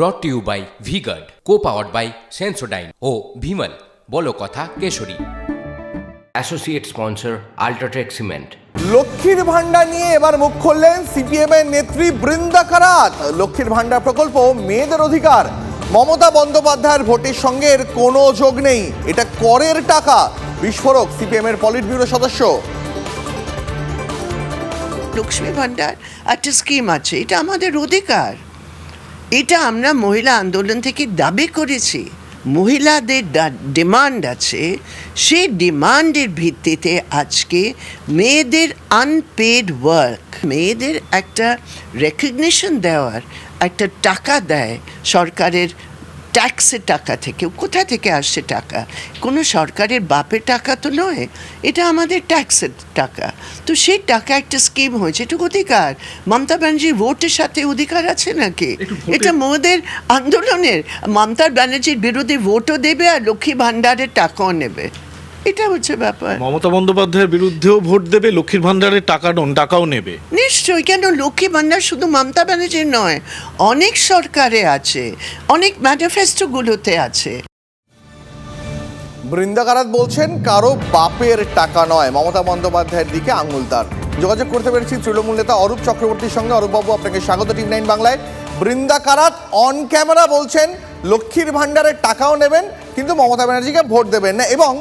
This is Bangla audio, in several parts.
Brought to you by Vguard co powered by Sensodyne ও ভিমল বলো কথা Kesari. Associate sponsor UltraTech cement লক্ষ্মীর ভান্ডার নিয়ে এবার মুখ খুললেন সিপিএম এর নেত্রী বৃন্দা কারাত লক্ষ্মীর ভান্ডার প্রকল্প মেয়েদের অধিকার। মমতা বন্দ্যোপাধ্যায়ের ভোটের সঙ্গে এর কোনো যোগ নেই। এটা করের টাকা। বিস্ফোরক সিপিএম এর পলিট ব্যুরো সদস্য। লক্ষ্মী ভাণ্ডার একটা স্কিম আছে। এটা আমাদের অধিকার। এটা আমরা মহিলা আন্দোলন থেকে দাবি করেছি। মহিলাদের ডিমান্ড আছে। সেই ডিমান্ডের ভিত্তিতে আজকে মেয়েদের আনপেড ওয়ার্ক মেয়েদের একটা রেকগনিশন দেওয়ার, একটা টাকা দেয় সরকারের ট্যাক্সের টাকা থেকে কোথা থেকে আসছে টাকা? কোনো সরকারের বাপের টাকা তো নয় এটা আমাদের ট্যাক্সের টাকা। তো সেই টাকা একটা স্কিম হয়েছে এটুকু অধিকার? মমতা ব্যানার্জির ভোটের সাথে অধিকার আছে নাকি? এটা মোদের আন্দোলনের মমতা ব্যানার্জির বিরুদ্ধে ভোটও দেবে আর লক্ষ্মী ভাণ্ডারের টাকাও নেবে। এটা হচ্ছে ব্যাপার। মমতা বন্দ্যোপাধ্যায়ের বিরুদ্ধেও ভোট দেবে লক্ষ্মীর ভান্ডারের টাকা ডন টাকাও নেবে। নিশ্চয়ই কেন লক্ষ্মী ভান্ডার শুধু মমতা ব্যানার্জির নয় অনেক সরকারে আছে অনেক ম্যানিফেস্টোগুলোতে আছে। বৃন্দা কারাত বলছেন কারও বাপের টাকা নয় মমতা বন্দ্যোপাধ্যায়ের দিকে আঙুল তার। যোগাযোগ করতে পেরেছি তৃণমূল নেতা অরূপ চক্রবর্তীর সঙ্গে। অরূপবাবু আপনাকে স্বাগত টিম নাইন বাংলায়। বৃন্দাকারাত অন ক্যামেরা বলছেন লক্ষ্মীর ভাণ্ডারের টাকাও নেবেন কিন্তু মমতা ব্যানার্জিকে ভোট দেবেন না। এবং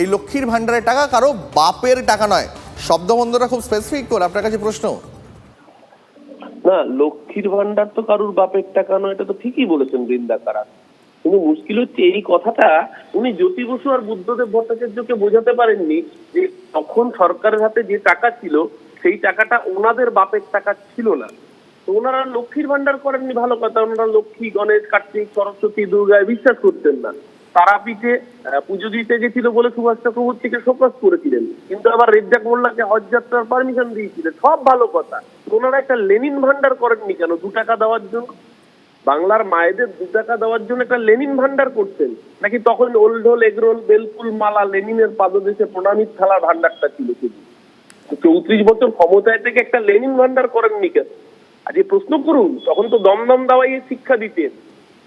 এই লক্ষ্মীর ভাণ্ডারের টাকা কারও বাপের টাকা নয়। শব্দবন্ধটা খুব স্পেসিফিক করে, আপনার কাছে প্রশ্ন। না, লক্ষ্মীর ভান্ডার তো কারুর বাপের টাকা নয়, এটা তো ঠিকই বলেছেন বৃন্দা কারা কিন্তু মুশকিল হচ্ছে এই কথাটা উনি জ্যোতি বসু আর বুদ্ধদেব ভট্টাচার্যকে বোঝাতে পারেননি যে তখন সরকারের হাতে যে টাকা ছিল, সেই টাকাটা ওনাদের বাপের টাকা ছিল না। তো ওনারা লক্ষ্মীর ভান্ডার করেননি ভালো কথা, ওনারা লক্ষ্মী, গণেশ, কার্তিক, সরস্বতী, দুর্গায় বিশ্বাস করতেন না। তারাপীঠে পুজো দিতে গেছিল বলে সুভাষ চক্রবর্তীকে শোকজ করেছিলেন। কিন্তু আবার রেজ্জাক মোল্লাকে হজ যাত্রার পারমিশন দিয়েছিলেন। সব ভালো কথা। ওনারা একটা লেনিন ভান্ডার করেননি কেন? দু টাকা দেওয়ার জন্য। বাংলার মায়েদের দু টাকা দেওয়ার জন্য একটা লেনিন ভান্ডার করতেন নাকি তখন ওল্ডোল এগরোল, বেলফুল, মালা লেনিনের পাদদেশে প্রণামীর থালার ভান্ডারটা ছিল শুধু। চৌত্রিশ বছর ক্ষমতায় থেকে একটা লেনিন ভান্ডার করেননি কেন? আজকে প্রশ্ন করুন, তখন তো দমদম দাওয়াইয়ে শিক্ষা দিতেন।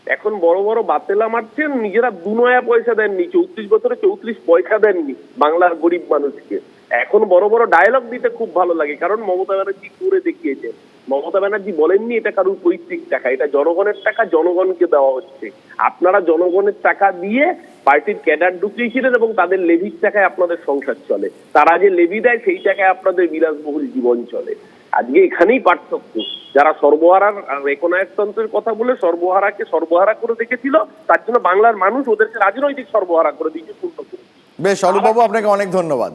এখন বড় বড় বাতেলা মারছেন, নিজেরা দু নয়া পয়সা দেননি, চৌত্রিশ বছরে চৌত্রিশ পয়সা দেননি বাংলার গরিব মানুষকে। এখন বড় বড় ডায়লগ দিতে খুব ভালো লাগে, কারণ মমতা ব্যানার্জি করে দেখিয়েছে। মমতা ব্যানার্জি বলেননি এটা কারুর পৈতৃক টাকা, এটা জনগণের টাকা, জনগণকে দেওয়া হচ্ছে। আপনারা জনগণের টাকা দিয়ে পার্টির ক্যাডার ঢুকিয়েছিলেন এবং তাদের লেভির টাকায় আপনাদের সংসার চলে। তারা যে লেভি দেয়, সেই টাকায় আপনাদের বিলাসবহুল জীবন চলে। আজকে এখানেই পার্থক্য। যারা সর্বহারার রেকনায়কতন্ত্রের কথা বলে সর্বহারাকে সর্বহারা করে দেখেছিল, তার জন্য বাংলার মানুষ ওদেরকে রাজনৈতিক সর্বহারা করে দিয়েছে, পূর্ণ করে বেশ অরূপবাবু আপনাকে অনেক ধন্যবাদ।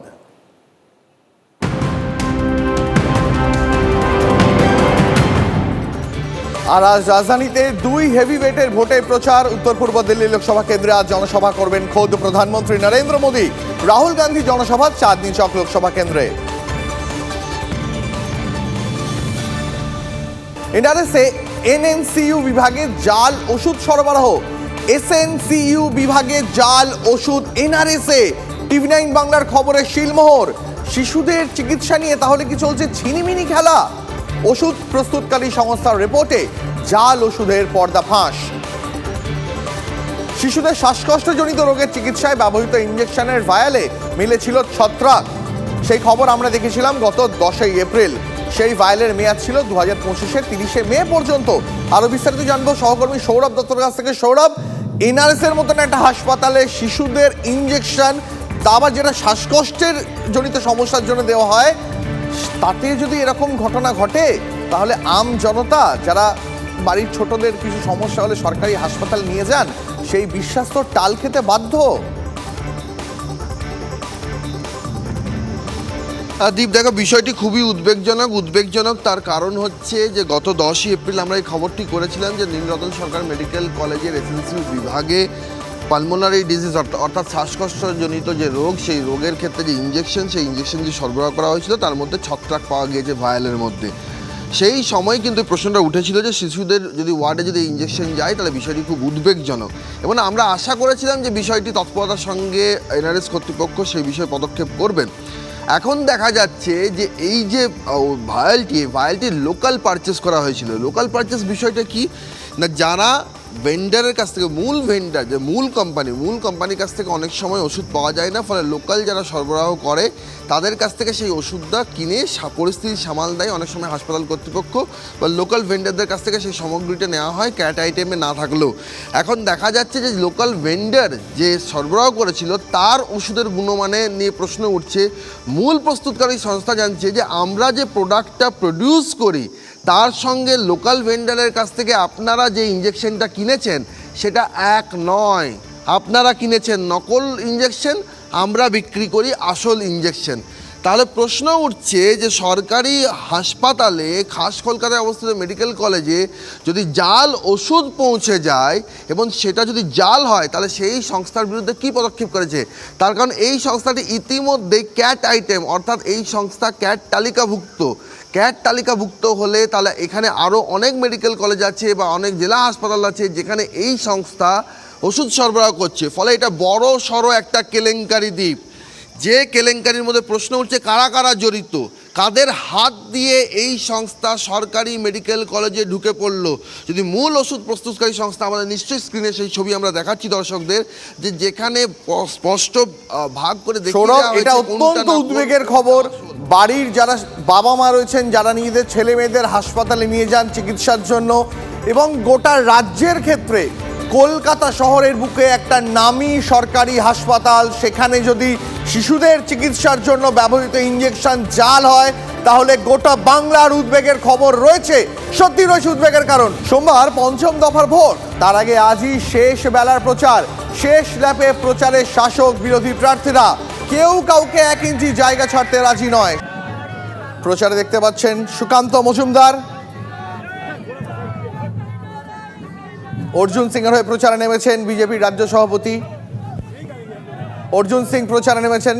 আর আজ রাজধানীতে দুই হেভি ওয়েটের ভোটের প্রচার, উত্তর পূর্ব দিল্লি লোকসভা কেন্দ্রে আজ জনসভা করবেন খোদ প্রধানমন্ত্রী নরেন্দ্র মোদী। রাহুল গান্ধী জনসভা চাঁদনি চক লোকসভা কেন্দ্রে। এনআরএসে এনএনসিইউ বিভাগে জাল ওষুধ সরবরাহ। এসএনসিইউ বিভাগে জাল ওষুধ এনআরএসে টিভি নাইন বাংলার খবরে শিলমোহর। শিশুদের চিকিৎসা নিয়ে তাহলে কি চলছে ছিনিমিনি খেলা? ওষুধ প্রস্তুতকারী সংস্থার রিপোর্টে জাল ওষুধের পর্দা ফাঁস। শিশুদের শ্বাসকষ্টজনিত রোগের চিকিৎসায় ব্যবহৃত ইঞ্জেকশনের ভায়ালে মিলেছিল ছত্রাক। সেই খবর আমরা দেখেছিলাম গত দশই এপ্রিল। সেই ভায়ালের মেয়াদ ছিল দু হাজার পঁচিশের তিরিশে মে পর্যন্ত। আরও বিস্তারিত জানব সহকর্মী সৌরভ দত্তর কাছ থেকে। সৌরভ এনআরএস এর মতন একটা হাসপাতালে শিশুদের ইঞ্জেকশন তা আবার যেটা শ্বাসকষ্টের জনিত সমস্যার জন্য দেওয়া হয়, তাতে যদি এরকম ঘটনা ঘটে, তাহলে আম জনতা, যারা বাড়ির ছোটদের কিছু সমস্যা হলে সরকারি হাসপাতাল নিয়ে যান, সেই বিশ্বাস তো টাল খেতে বাধ্য। দীপ, দেখো, বিষয়টি খুবই উদ্বেগজনক। উদ্বেগজনক তার কারণ হচ্ছে যে, গত দশই এপ্রিল আমরা এই খবরটি করেছিলাম যে, নীলরতন সরকার মেডিকেল কলেজের এসএনসি বিভাগে পালমোনারি ডিজিজ অর্থাৎ শ্বাসকষ্টজনিত যে রোগ, সেই রোগের ক্ষেত্রে যে ইঞ্জেকশন সেই ইঞ্জেকশন যে সরবরাহ করা হয়েছিল, তার মধ্যে ছত্রাক পাওয়া গিয়েছে ভায়ালের মধ্যে। সেই সময় কিন্তু প্রশ্নটা উঠেছিল যে, শিশুদের যদি ওয়ার্ডে যদি ইঞ্জেকশন যায়, তাহলে বিষয়টি খুব উদ্বেগজনক। এবং আমরা আশা করেছিলাম যে, বিষয়টি তৎপরতার সঙ্গে এনআরএস কর্তৃপক্ষ সেই বিষয়ে পদক্ষেপ করবেন। এখন দেখা যাচ্ছে যে এই যে ভায়ালটি ভায়ালটি লোকাল পারচেস করা হয়েছিল। লোকাল পারচেস বিষয়টা কি? না, যারা ভেন্ডারের কাছ থেকে, মূল ভেন্ডার যে মূল কোম্পানি মূল কোম্পানির কাছ থেকে অনেক সময় ওষুধ পাওয়া যায় না, ফলে লোকাল যারা সরবরাহ করে, তাদের কাছ থেকে সেই ওষুধটা কিনে পরিস্থিতি সামাল দেয় অনেক সময় হাসপাতাল কর্তৃপক্ষ বা লোকাল ভেন্ডারদের কাছ থেকে সেই সামগ্রীটা নেওয়া হয় ক্যাট আইটেমে না থাকলেও। এখন দেখা যাচ্ছে যে লোকাল ভেন্ডার যে সরবরাহ করেছিল, তার ওষুধের গুণমানে নিয়ে প্রশ্ন উঠছে। মূল প্রস্তুতকারী সংস্থা জানছে যে আমরা যে প্রোডাক্টটা প্রডিউস করি তার সঙ্গে লোকাল ভেন্ডারের কাছ থেকে আপনারা যে ইঞ্জেকশনটা কিনেছেন, সেটা এক নয়। আপনারা কিনেছেন নকল ইঞ্জেকশন আমরা বিক্রি করি আসল ইঞ্জেকশন তাহলে প্রশ্ন উঠছে যে সরকারি হাসপাতালে, খাস কলকাতায় অবস্থিত মেডিকেল কলেজে যদি জাল ওষুধ পৌঁছে যায় এবং সেটা যদি জাল হয়, তাহলে সেই সংস্থার বিরুদ্ধে কী পদক্ষেপ করেছে? তার কারণ এই সংস্থাটি ইতিমধ্যে ক্যাট আইটেম অর্থাৎ এই সংস্থা ক্যাট তালিকাভুক্ত। ক্যাট তালিকাভুক্ত হলে তাহলে এখানে আরও অনেক মেডিকেল কলেজ আছে বা অনেক জেলা হাসপাতাল আছে যেখানে এই সংস্থা ওষুধ সরবরাহ করছে। ফলে এটা বড় সড়ো একটা কেলেঙ্কারি দ্বীপ। যে কেলেঙ্কারির মধ্যে প্রশ্ন উঠছে কারা কারা জড়িত? কাদের হাত দিয়ে এই সংস্থা সরকারি মেডিকেল কলেজে ঢুকে পড়ল? যদি মূল ওষুধ প্রস্তুতকারী সংস্থা আমাদের নিশ্চয়ই স্ক্রিনে সেই ছবি আমরা দেখাচ্ছি দর্শকদের যে যেখানে স্পষ্ট ভাগ করে সৌরভ এটা অত্যন্ত উদ্বেগের খবর। বাড়ির যারা বাবা মা রয়েছেন, যারা নিজেদের ছেলে মেয়েদের হাসপাতালে নিয়ে যান চিকিৎসার জন্য এবং গোটা রাজ্যের ক্ষেত্রে কলকাতা শহরের বুকে একটা নামী সরকারি হাসপাতাল, সেখানে যদি শিশুদের চিকিৎসার জন্য ব্যবহৃত ইঞ্জেকশন জাল হয়, তাহলে গোটা বাংলার উদ্বেগের খবর রয়েছে। সত্যি রয়েছে উদ্বেগের কারণ। সোমবার পঞ্চম দফার ভোট। তার আগে আজই শেষ বেলার প্রচার। শেষ ল্যাপে প্রচারে শাসক বিরোধী প্রার্থীরা কেউ কাউকে এক ইঞ্চি জায়গা ছাড়তে রাজি নয়। প্রচারে দেখতে পাচ্ছেন সুকান্ত মজুমদার। অর্জুন সিং এর হয়ে প্রচারে নেমেছেন বিজেপির রাজ্য সভাপতি। অর্জুন সিং প্রচারে নেমেছেন।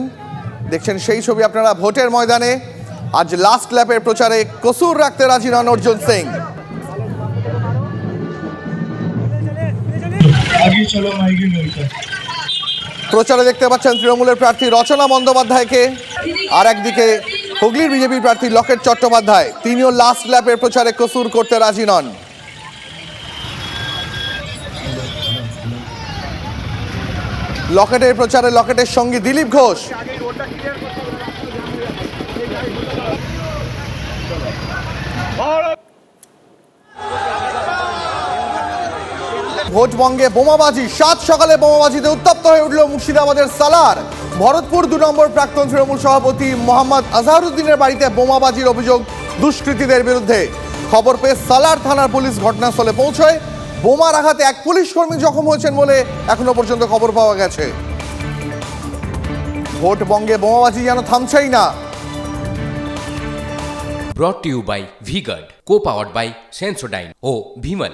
দেখছেন সেই ছবি আপনারা ভোটের ময়দানে। আজ লাস্ট ল্যাপের প্রচারে কসুর রাখতে রাজি নন অর্জুন সিং। আগে চলো প্রচারে দেখতে পাচ্ছেন তৃণমূলের প্রার্থী রচনা বন্দ্যোপাধ্যায়কে। আর একদিকে হুগলির বিজেপি প্রার্থী লকেট চট্টোপাধ্যায়। তিনিও লাস্ট ল্যাপের প্রচারে কসুর করতে রাজি নন। লকেটের প্রচারে লকেটের সঙ্গী দিলীপ ঘোষ। ভোটবঙ্গে বোমাবাজি। সাত সকালে বোমাবাজিতে উত্তপ্ত হয়ে উঠল মুর্শিদাবাদের সালার। ভরতপুর দু নম্বর প্রাক্তন তৃণমূল সভাপতি মোহাম্মদ আজহারুদ্দিনের বাড়িতে বোমাবাজির অভিযোগ দুষ্কৃতীদের বিরুদ্ধে। খবর পেয়ে সালার থানার পুলিশ ঘটনাস্থলে পৌঁছয়। বোমার আঘাতে এক পুলিশ কর্মী জখম হয়েছেন বলে এখনও পর্যন্ত খবর পাওয়া গেছে। ভোটবঙ্গে বোমাবাজি যেন থামছেই না। Brought you by Vguard co powered by Sensodyne O Vimal